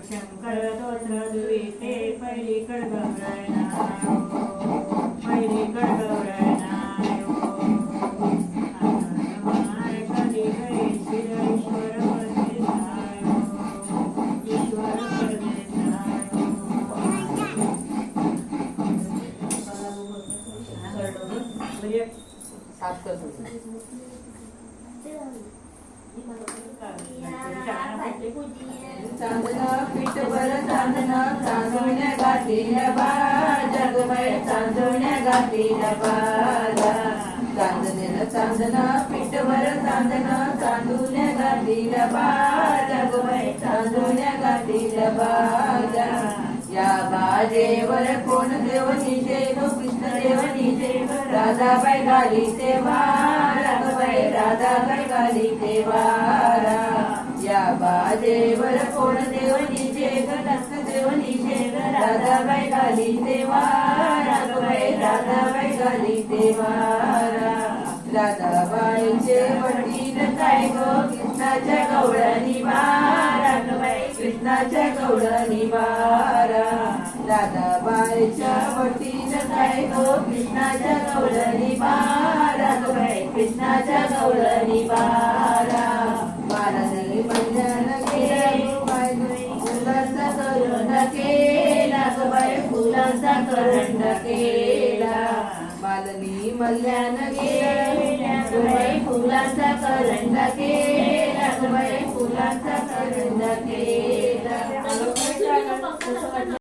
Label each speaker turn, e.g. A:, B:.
A: शंकर दोत्र दुईते पहिली कडगवरायना परदेशाय
B: साफ करतो पीठ बर चांदण्या चांदण्या चांदण्याला पीठ बर चांदण्या या बाजेवर कोण देव निजे गो कृष्ण देव निजे. राधाबाई गाली तेव्हा राधाबाई राधाबाई गाली तेव्हा या बाजेवर कोण देव निजे गणस्थ देव निजे राधाबाई गाली तेव्हा राधाबाई राधाबाई गाली तेव्हा राधाबाईचे वडील काय गो? कृष्णाच्या गवळणी राधाबाई कृष्णाच्या गवळणी बारा राधाबाईच्या वटील काय गो कृष्णाच्या गवळणी राधाबाई कृष्णाच्या गवळणी बारा. मारणी मंजन फुलांचा करंड केला ग बाई फुलांचा करंड केला. मालनी मल्यान गेला ग फुलांचा करंड केला ग फुलांचा करंड केला.